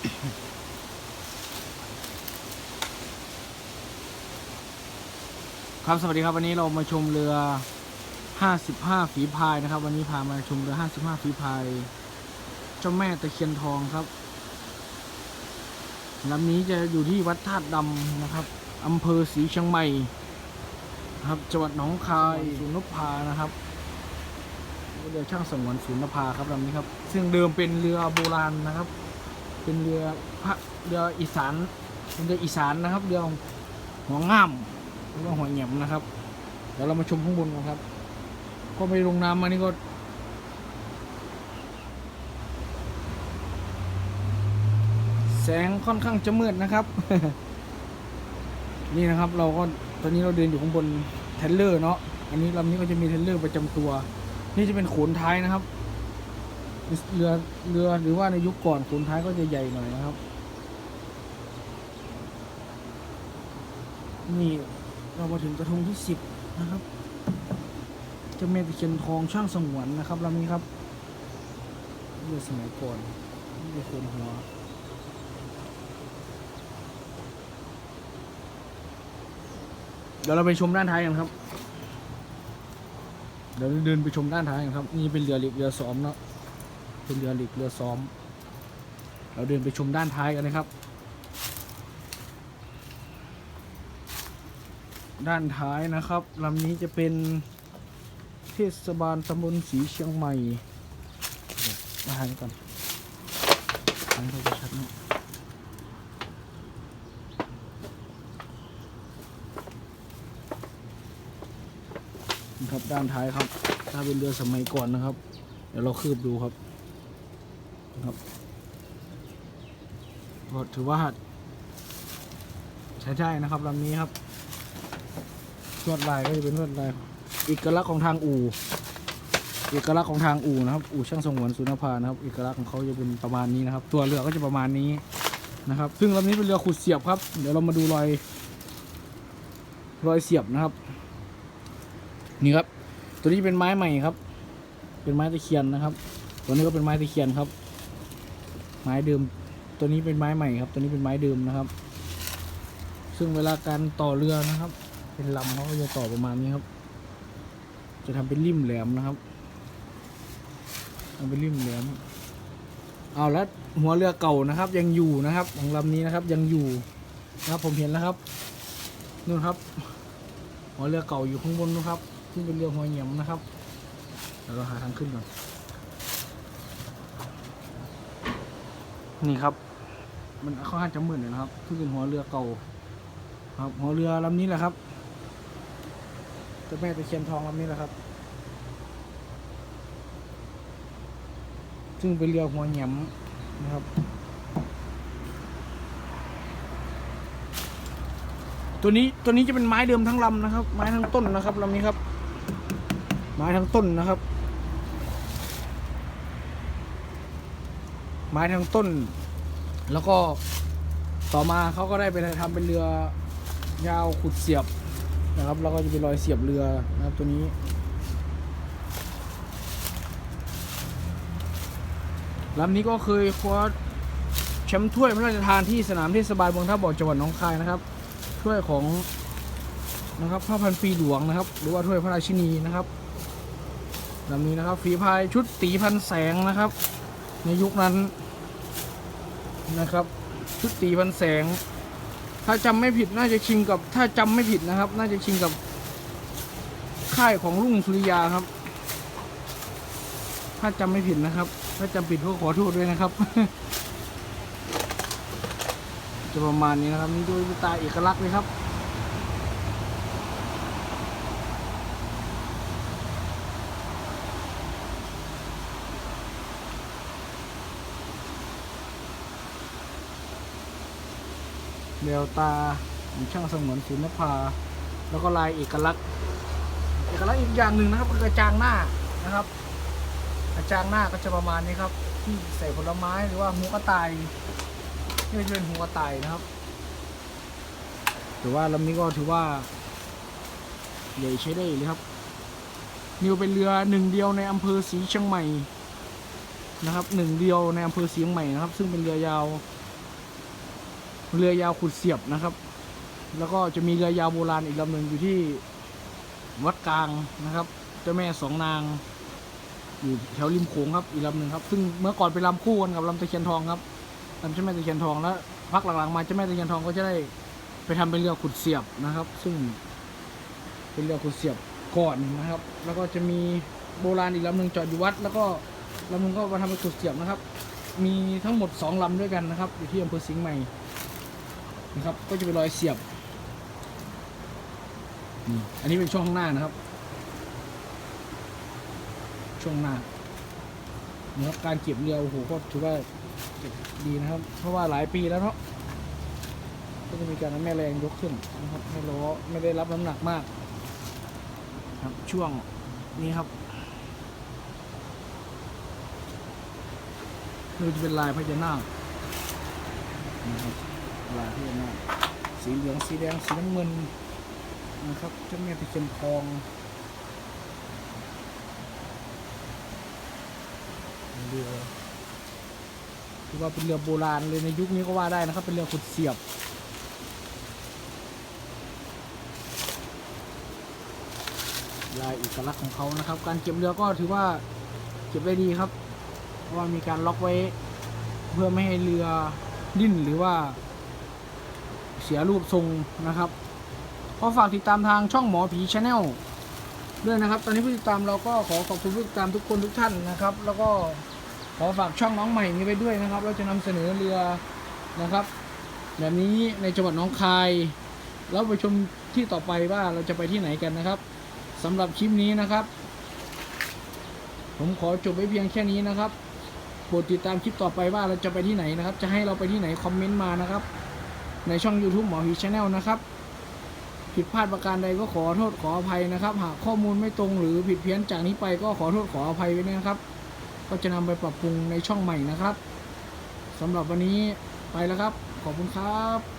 ครับสวัสดีครับวันนี้เรามาชมเรือ 55 ฝีพายนะครับ วันนี้พามาชมเรือ 55 ฝีพายเจ้าแม่ตะเคียนทองครับลำนี้จะอยู่ที่วัดธาตุดำนะครับอำเภอศรีเชียงใหม่ครับจังหวัดหนองคายสุนพานะครับเรือช่างสงวนสุนภาครับลำนี้ครับ ซึ่งเดิมเป็นเรือโบราณนะครับ เป็นเรือพระเรืออีสานเป็นเรืออีสานนะครับเรือหัวง่ามหรือว่าหัวแหยมนะครับ เดี๋ยวเรามาชมข้างบนกันครับ ก็ไปลงน้ำมานี่ก็แสงค่อนข้างจะมืดนะครับ นี่นะครับเราก็ตอนนี้เราเดินอยู่ข้างบนเทรลเลอร์เนาะอันนี้ลำนี้ก็จะมีเทรลเลอร์ประจำตัว นี่จะเป็นโขนท้ายนะครับ เรือเรือหรือว่าในยุคก่อนโขนท้ายก็จะใหญ่หน่อยนะครับ นี่เรามาถึงกระทงที่สิบนะครับจะเมตะเคียนทองช่างสงวนนะครับลำนี้ครับเรือสมัยก่อนเป็นโคนหัวเดี๋ยวเราไปชมด้านท้ายกันครับ เดี๋ยวเดินไปชมด้านท้ายกันครับ นี่เป็นเรือเรือซ้อมเนาะ เป็นเรือหล็กเรือซ้อม เราเดินไปชมด้านท้ายกันนะครับ ด้านท้ายนะครับลำนี้จะเป็นเทศบาลตำบลศรีเชียงใหม่มาหากันก่อนอันนี้เขาจะชัดนะนี่ครับด้านท้ายครับ ถ้าเป็นเรือสมัยก่อนนะครับ เดี๋ยวเราคืบดูครับ ครับก็ถือว่า ใช้ได้นะครับลำนี้ครับลวดลายก็จะเป็นลวดลายเอกลักษณ์ของทางอู่เอกลักษณ์ของทางอู่นะครับ อู่ช่างสงวนสุนภานะครับเอกลักษณ์ของเขาจะเป็นประมาณนี้นะครับ ตัวเรือก็จะประมาณนี้นะครับ ซึ่งลำนี้เป็นเรือขุดเสียบครับ เดี๋ยวเรามาดูรอย รอยเสียบนะครับ นี่ครับ ตัวนี้เป็นไม้ใหม่ครับ เป็นไม้ตะเคียนนะครับ ตัวนี้ก็เป็นไม้ตะเคียนครับ ไม้เดิม ตัวนี้เป็นไม้ใหม่ครับ ตัวนี้เป็นไม้เดิมนะครับ ซึ่งเวลาการต่อเรือนะครับ เป็นลำเขาก็จะต่อประมาณนี้ครับ จะทำเป็นริมแหลมนะครับทำเป็นริมแหลม เอาแล้วหัวเรือเก่านะครับ ยังอยู่นะครับ ของลำนี้นะครับยังอยู่นะครับผมเห็นแล้วครับนู่นครับ หัวเรือเก่าอยู่ข้างบนนะครับ ซึ่งเป็นเรือหัวเหยี่ยมนะครับเดี๋ยวเราหาทางขึ้นก่อน นี่ครับ มันค่อนข้างจะมืดเลยนะครับที่เป็นหัวเรือเก่า ครับหัวเรือลำนี้แหละครับจ้าแม่ตะเคียนทองลำนี้แหละครับ ซึ่งเป็นเรือหัวแหยมนะครับ ตัวนี้ตัวนี้จะเป็นไม้เดิมทั้งลำนะครับ ไม้ทั้งต้นนะครับลำนี้ครับ ไม้ทั้งต้นนะครับ ไม้ทั้งต้น แล้วก็ต่อมาเขาก็ได้ไปทำเป็นเรือยาวขุดเสียบนะครับ แล้วก็จะเป็นรอยเสียบเรือนะครับตัวนี้ ลำนี้ก็เคยคว้าแชมป์ถ้วยพระราชทานที่สนามเทศบาลเมืองท่าบ่อจังหวัดหนองคายนะครับ ถ้วยของนะครับพระพันปีหลวงนะครับ หรือว่าถ้วยพระราชินีนะครับลำนี้นะครับฝีพายชุดตีพันแสงนะครับ ในยุคนั้นนะครับ ชุดตีพันแสง ถ้าจำไม่ผิดน่าจะชิงกับ ถ้าจำไม่ผิดนะครับ น่าจะชิงกับ ค่ายของรุ่งสุริยาครับ ถ้าจำไม่ผิดนะครับ ถ้าจำผิดก็ขอโทษด้วยนะครับ จะประมาณนี้นะครับ นี่ดูตาเอกลักษณ์เลยครับ แววตาของช่างสงวนศิลปาแล้วก็ลายเอกลักษณ์ เอกลักษณ์อีกอย่างหนึ่งนะครับคือกระจางหน้านะครับ กระจางหน้าก็จะประมาณนี้ครับ ที่ใส่ผลไม้หรือว่าหัวกระต่ายนี่จะเป็นหัวกระต่ายนะครับถือว่าลำนี้ก็ถือว่าใหญ่ใช้ได้เลยครับนิวเป็นเรือหนึ่งเดียวในอำเภอศรีเชียงใหม่นะครับหนึ่งเดียวในอำเภอศรีเชียงใหม่นะครับ ซึ่งเป็นเรือยาว เรือยาวขุดเสียบนะครับ แล้วก็จะมีเรือยาวโบราณอีกลำหนึ่งอยู่ที่วัดกลางนะครับ เจ้าแม่สองนาง อยู่แถวริมโขงครับอีกลำหนึ่งครับ ซึ่งเมื่อก่อนไปนลำคู่กันกับลำตะเคียนทองครับลำเจ้าแม่ตะเคียนทองแล้วพักหลังๆมาเจ้าแม่ตะเคียนทองก็จะได้ไปทำเป็นเรือขุดเสียบนะครับ ซึ่งเป็นเรือขุดเสียบก่อนนะครับ แล้วก็จะมีโบราณอีกลำหนึ่งจอดอยู่วัด แล้วก็ลำหนึงก็มาทำเป็นขุดเสียบนะครับ มีทั้งหมดสองลำด้วยกันนะครับ อยู่ที่อำเภอสิงห์ใหม่ นะครับ ก็จะเป็นรอยเสียบนี่อันนี้เป็นช่วงข้างหน้านะครับ ช่วงหน้านะครับการเก็บเรือโอ้โหก็ถือว่าเก็บดีนะครับ เพราะว่าหลายปีแล้วเนาะก็จะมีการแม่แรงยกขึ้นนะครับให้ล้อไม่ได้รับน้ำหนักมาก ครับช่วงนี้ครับนี่จะเป็นลายพญานาคนะครับ ลายพญานาคสีเหลืองสีแดงสีน้ำเงินนะครับเจ้าแม่ตะเคียนทองเรือถือว่าเป็นเรือโบราณเลยในยุคนี้ก็ว่าได้นะครับ เป็นเรือขุดเสียบลายเอกลักษณ์ของเขานะครับ การเก็บเรือก็ถือว่าเก็บได้ดีครับ เพราะว่ามีการล็อกไว้ เพื่อไม่ให้เรือดิ้นหรือว่า สียรูปทรงนะครับก็ฝากติดตามทางช่องหมอผีชาแนลด้วยนะครับ ตอนนี้ผู้ติดตามเราก็ขอขอบคุณผู้ติดตามทุกคนทุกท่านนะครับ แล้วก็ขอฝากช่องน้องใหม่นี้ไว้ด้วยนะครับ เราจะนำเสนอเรือนะครับ แบบนี้ในจังหวัดน้องคายแล้วไปชมที่ต่อไปว่าเราจะไปที่ไหนกันนะครับสำหรับคลิปนี้นะครับ ผมขอจบไว้เพียงแค่นี้นะครับโปรดติดตามคลิปต่อไปว่าเราจะไปที่ไหนนะครับ จะให้เราไปที่ไหนคอมเมนต์มานะครับ ในช่อง YouTube หมอฮีชาแนลนะครับผิดพลาดประการใดก็ขอโทษขออภัยนะครับ หากข้อมูลไม่ตรงหรือผิดเพี้ยนจากนี้ไปก็ขอโทษขออภัยไว้ด้วยนะครับ ก็จะนำไปปรับปรุงในช่องใหม่นะครับสำหรับวันนี้ไปแล้วครับ ขอบคุณครับ